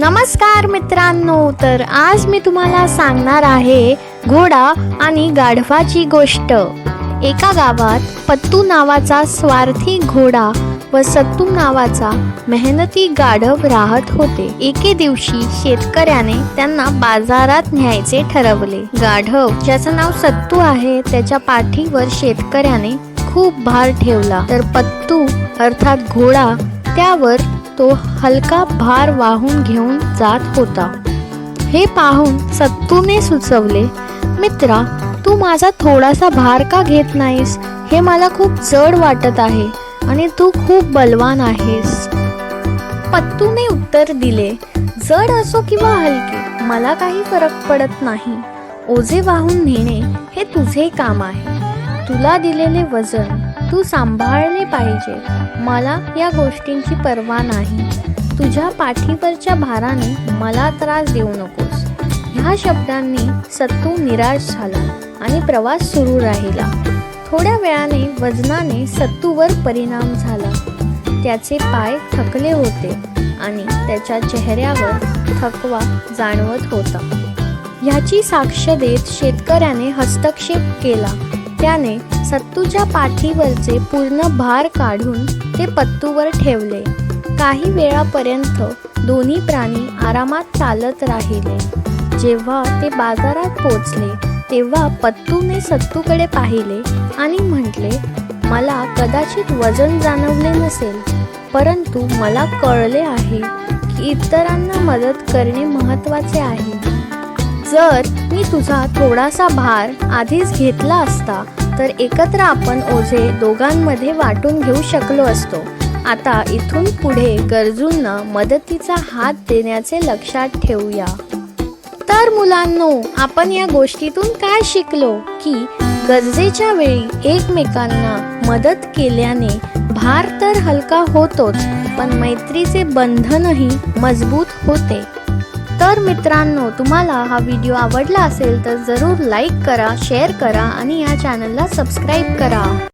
नमस्कार मित्रांनो तर आज मी तुम्हाला सांगणार आहे घोडा आणि गाढवाची गोष्ट. एका गावात पत्तू नावाचा स्वार्थी घोडा व सत्तू नावाचा मेहनती गाढव राहत होते. एके दिवशी शेतकऱ्याने त्यांना बाजारात न्यायचे ठरवले. गाढव ज्याचं नाव सत्तू आहे त्याच्या पाठीवर शेतकऱ्याने खूप भार ठेवला. तर पत्तू अर्थात घोडा त्यावर तो हलका भार वाहून घेऊन जात होता. हे पाहून सत्तूने सुचवले मित्रा तू माझा थोडासा भार का घेत नाहीस? हे मला खूप जड वाटत आहे आणि तू खूप बलवान आहेस. पत्तूने उत्तर दिले जड असो किंवा हलके मला काही फरक पडत नाही. ओझे वाहून नेणे हे तुझे काम आहे. तुला दिलेले वजन तू सांभाळले पाहिजे. मला या गोष्टींची पर्वा नाही. तुझ्या पाठीवरच्या भाराने मला त्रास देऊ नकोस. ह्या शब्दांनी सत्तू निराश झाला आणि प्रवास सुरू राहिला. थोड्या वेळाने वजनाने सत्तूवर परिणाम झाला. त्याचे पाय थकले होते आणि त्याच्या चेहऱ्यावर थकवा जाणवत होता. ह्याची साक्ष देत शेतकऱ्याने हस्तक्षेप केला. त्याने सत्तूच्या पाठीवरचे पूर्ण भार काढून ते पत्तूवर ठेवले. काही वेळापर्यंत दोन्ही प्राणी आरामात चालत राहिले. जेव्हा ते बाजारात पोचले तेव्हा पत्तूने सत्तूकडे पाहिले आणि म्हटले मला कदाचित वजन जाणवले नसेल परंतु मला कळले आहे की इतरांना मदत करणे महत्त्वाचे आहे. जर मी तुझा थोडासा भार आधीच घेतला असता तर एकत्र आपण ओझे दोघांमध्ये वाटून घेऊ शकलो असतो. आता इथून पुढे गरजूंना मदतीचा हात देण्याचे लक्षात ठेवूया. तर मुलांनो आपण या गोष्टीतून काय शिकलो? की गरजेच्या वेळी एकमेकांना मदत केल्याने भार तर हलका होतोच पण मैत्रीचे बंधनही मजबूत होते. तर मित्रांनो तुम्हाला हा व्हिडिओ आवडला असेल तर जरूर लाईक करा शेअर करा आणि या चॅनलला सबस्क्राईब करा.